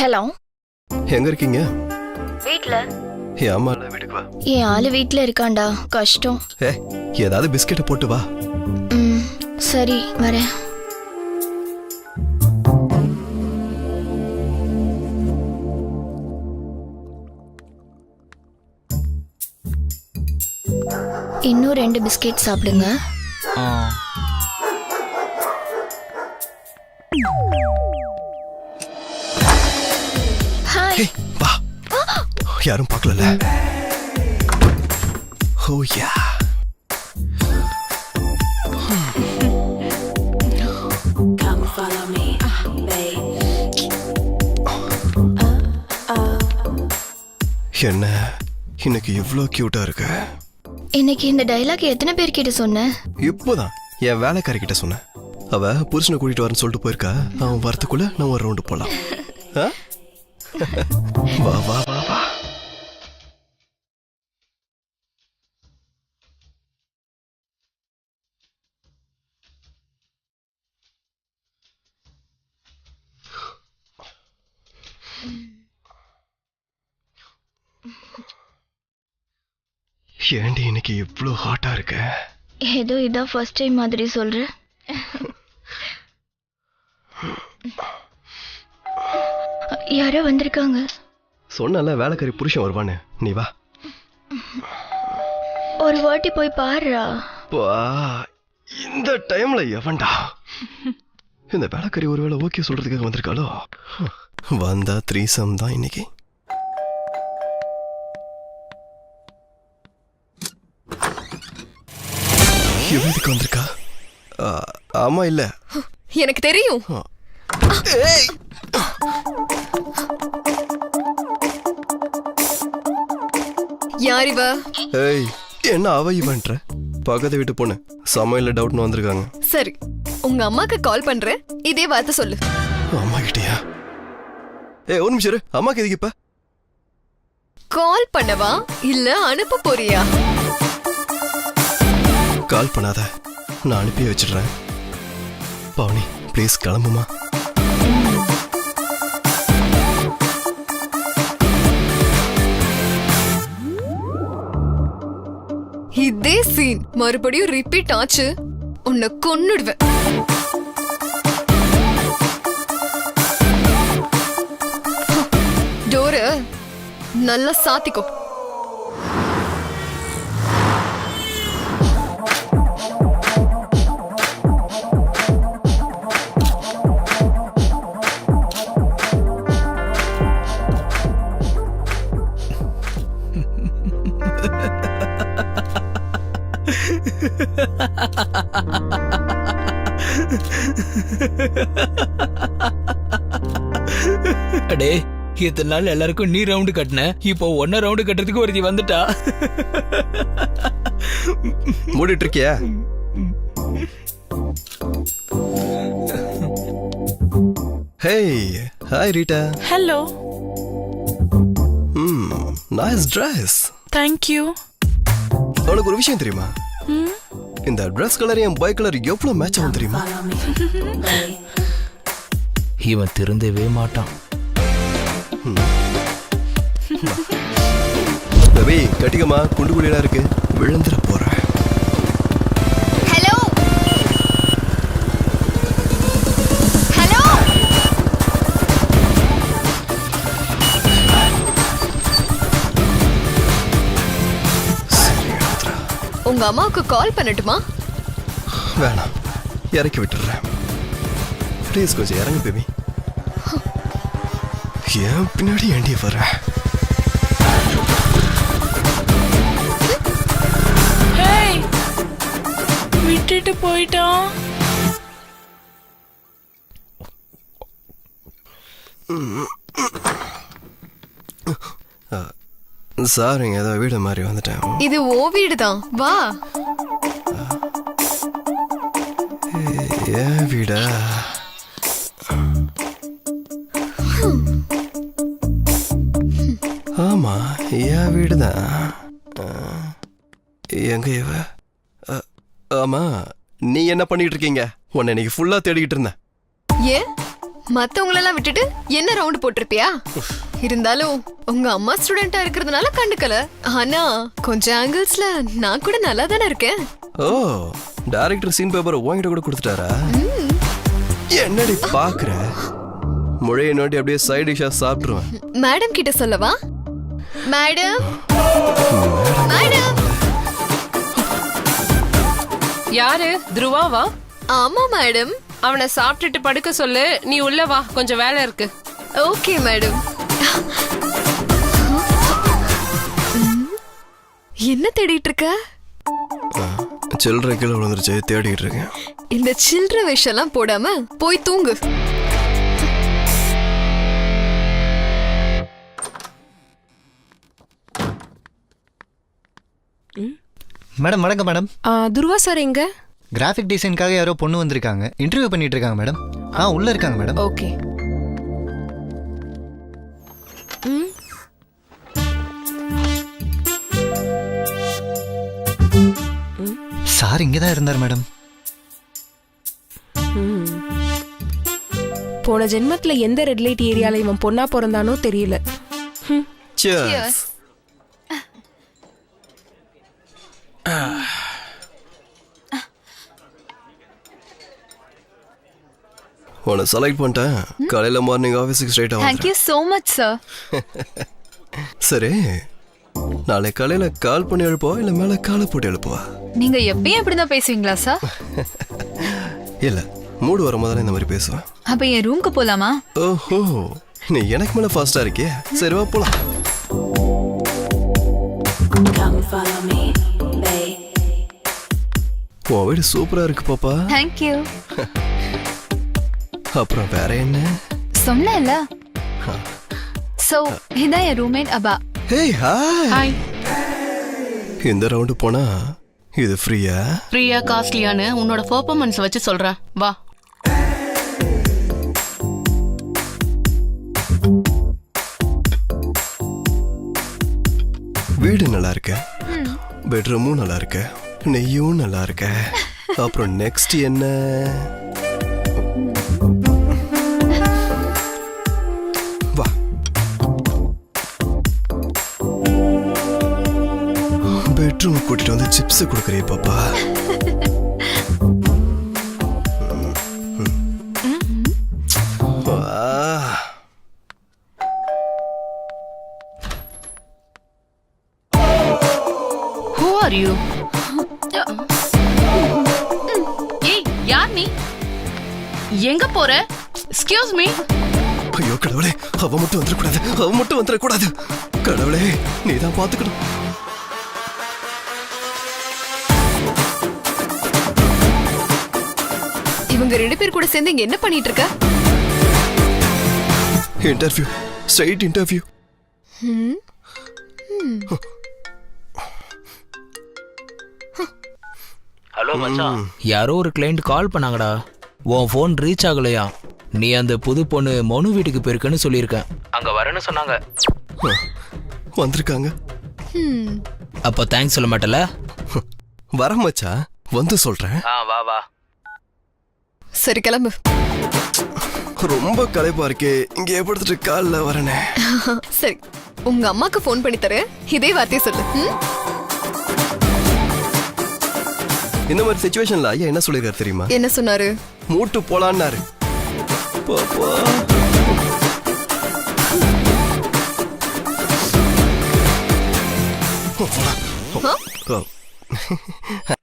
Hello? எங்க இருக்கீங்க? வீட்ல. என் அம்மா வீட்டுக்கு வா. என் ஆளு வீட்ல இருக்கான்டா. கஷ்டம். ஏ ஏதாவது பிஸ்கெட்டை போட்டு வா. ம் சரி வரேன். இன்னும் ரெண்டு பிஸ்கெட் சாப்பிடுங்க. ஏய் வா. யாரும் பார்க்கல ஓ யா. என்ன? இன்னைக்கு இவ்ளோ கியூட்டா இருக்க? இன்னைக்கு இந்த டைலாக் எத்தனை பேர்கிட்ட சொன்ன? இப்போதான். என் வேலைக்காரி கிட்ட சொன்னேன். அவ புருஷனை கூட்டிட்டு வரேன்னு சொல்லிட்டு போயிருக்கா. அவன் வரத்துக்குள்ள நான் ஒரு ரவுண்டு போலாம் ஆ? வா வா வா வா ஏண்டி இன்னைக்கு இவ்ளோ ஹாட்டா இருக்க ஏதோ இதான் ஃபர்ஸ்ட் டைம் மாதிரி சொல்ற யாரோ வந்திருக்காங்க. சொன்னல வேலைக்காரி புருஷன் வருவான்னு. நீ வா. ஒரு வாட்டி போய் பாருடா. பா இந்த டைம்ல எவன்டா? இந்த வேலைக்காரி ஒருவேளை ஓகே சொல்றதுக்காக வந்திருக்காளோ? வந்தா த்ரீசம் தான் இன்னைக்கு. இதுக்கு வந்திருக்கா? ஆ, ஆமா இல்ல. எனக்கு தெரியும். யார் இவ ஏய் என்ன அவ இவன்ற? பக்கத்து வீட்டு பொண்ணு. சமையல்ல டவுட்னு வந்திருக்காங்க. சரி உங்க அம்மாக்கு கால் பண்றேன் இதே வார்த்தை சொல்லு. அம்மா கிட்டயா? ஏய் ஒரு நிமிஷம் இரு. அம்மாக்கு எதுக்கு இப்ப? கால் பண்ணவா? இல்ல அனுப்ப போறியா? கால் பண்ணாத. நான் அனுப்பி வச்சிடுறேன். பவுனி ப்ளீஸ் கிளம்புமா? அதே சீன் மறுபடியும் ரிப்பீட் ஆச்சு. உன்னை கொன்னுடுவேன். டோரு நல்லா சாத்திக்கோ. அடே இத்தனை நாள் எல்லாருக்கும் நீ ரவுண்டு கட்டின. இப்போ ஒன்ன ரவுண்டு கட்டுறதுக்கு ஒருத்தி வந்துட்டா. மூடிட்டு இருக்கியா? Hey hi Rita Hello, hmm nice dress thank you. உனக்கு ஒரு விஷயம் தெரியுமா? இந்த ட்ரெஸ் கலர் என் பாய் கலர் எவ்வளவு மேட்ச் ஆகும் தெரியுமா. இவன் திருந்தவே மாட்டான். பேபி கட்டிக்கமா குண்டு குழியெல்லாம் இருக்கு. விழுந்துட போறேன் உங்க அம்மாவுக்கு கால் பண்ணட்டுமா? வேணாம். இறக்கி விட்டுடுறேன். ப்ளீஸ் கொஞ்சம் இறங்கு பேபி ஏன் பின்னாடி ஏண்டி வர! விட்டுட்டு போயிட்டான். சார் இங்க ஏதோ வீடு மாதிரி வந்துட்டேன். இது ஓ வீடு தான் வா. ஏன் வீடா? ஆமா என் வீடு தான் எங்க இவ? ஆமா நீ என்ன பண்ணிட்டு இருக்கீங்க? உன்னை இன்னைக்கு ஃபுல்லா தேடிக்கிட்டு இருந்தேன். ஏன் மத்தவங்களெல்லாம் விட்டுட்டு என்ன ரவுண்ட் போட்டிருப்பியா? இருந்தாலும் உங்க அம்மா ஸ்டூடெண்டா இருக்கிறதுனால கண்டுக்கல. ஆனா கொஞ்சம் ஆங்கிள்ஸ்ல நான் கூட நல்லா தானே இருக்கேன். ஓ டைரக்டர் சீன் பேப்பர் உன்கிட்ட கூட கொடுத்துட்டாரா? என்னடி பாக்குற? முழைய நோட்டி அப்படியே சைட் டிஷ்ஷா சாப்பிட்டுருவேன். மேடம் கிட்ட சொல்லவா? மேடம் மேடம் யாரு? துருவாவா? ஆமா மேடம் அவனை சாப்பிட்டுட்டு படுக்க சொல்லு. நீ உள்ள வா கொஞ்சம் வேலை இருக்கு. ஓகே மேடம் என்ன தேடிட்டு இருக்க சில்லறை கீழே விழுந்துருச்சு தேடிட்டு இருக்கேன். இந்த சில்லற விஷயம்லாம் போடாம போய் தூங்கு. மேடம் வணக்கம் மேடம். ஆ, துருவா சார் எங்க? கிராஃபிக் டிசைனுக்காக யாரோ பொண்ணு வந்திருக்காங்க. இன்டர்வியூ பண்ணிட்டு இருக்காங்க மேடம். ஆ உள்ள இருக்காங்க மேடம். ஓகே. சார் இங்கே தான் இருந்தார் மேடம். போன ஜென்மத்துல எந்த ரெட் லைட் ஏரியால இவன் பொண்ணா பிறந்தானோ தெரியல. Cheers. உன்னை செலக்ட் பண்ணிட்டேன். காலையில மார்னிங் ஆஃபீஸுக்கு ஸ்ட்ரைட்டாக தேங்க்யூ ஸோ மச் சார் சரி நாளை காலையில கால் பண்ணி எழுப்பவா இல்ல மேல காலை போட்டு எழுப்புவா? நீங்க எப்பயும் இப்படிதான் பேசுவீங்களா சார் இல்ல மூடு வரும்போது தான் இந்த மாதிரி பேசுவேன். அப்ப என் ரூம்க்கு போலாமா? ஓஹோ நீ எனக்கு மேல ஃபாஸ்டா இருக்கியே சரி வா போலாம். உன் வீடு சூப்பரா இருக்கு பாப்பா. தேங்க்யூ அப்புறம் வேற என்ன? சொன்னேன்ல. சோ இதான் என் ரூம்மேட் அபா. ஹேய் ஹாய் ஹாய் இந்த ரவுண்டு போனா இது ஃப்ரீயா? ஃப்ரீயா காஸ்ட்லியான்னு உன்னோட பெர்ஃபார்மன்ஸ் வச்சு சொல்றேன். வா. வீடு நல்லா இருக்க பெட்ரூமும் நல்லா இருக்க நெய்யும் நல்லா இருக்க அப்புறம் நெக்ஸ்ட் என்ன? பெட்ரூம் கூட்டிட்டு வந்து சிப்ஸ் கொடுக்குறிய பாப்பா. ஹூ ஆர் யூ ஏய் யார் நீ? எங்க போற? எக்ஸ்கியூஸ் மீ ஐயோ கடவுளே அவ மட்டும் வந்துடக்கூடாது அவ மட்டும் வந்துடக்கூடாது. கடவுளே நீ தான் பாத்துக்கணும் இவங்க ரெண்டு பேர் கூட சேர்ந்து இங்க என்ன பண்ணிட்டு இருக்க? இன்டர்வியூ ஸ்ட்ரைட் இன்டர்வியூ ஹலோ மச்சான். யாரோ ஒரு கிளைண்ட் கால் பண்ணாங்கடா. உன் ஃபோன் ரீச் ஆகலையா? நீ அந்த புது பொண்ணு மனு வீட்டுக்கு போயிருக்கன்னு சொல்லியிருக்கேன். அங்க வரேன்னு சொன்னாங்க. வந்திருக்காங்க. அப்போ தேங்க்ஸ் சொல்ல மாட்டல? வர மச்சான் வந்து சொல்றேன். ஆ வா வா. சரி கிளம்பு. ரொம்ப களைப்பா இருக்கே. இங்க ஏற்படுத்திட்டு காலில் வரனே. சரி உங்க அம்மாக்கு ஃபோன் பண்ணி தரேன். இதே வார்த்தையை சொல்லு? இந்த மாதிரி சுச்சுவேஷன்ல ஐயா என்ன சொல்லிருக்காரு தெரியுமா? என்ன சொன்னாரு? மூட்டு போலான்னாரு. பாப்பா? ஓ.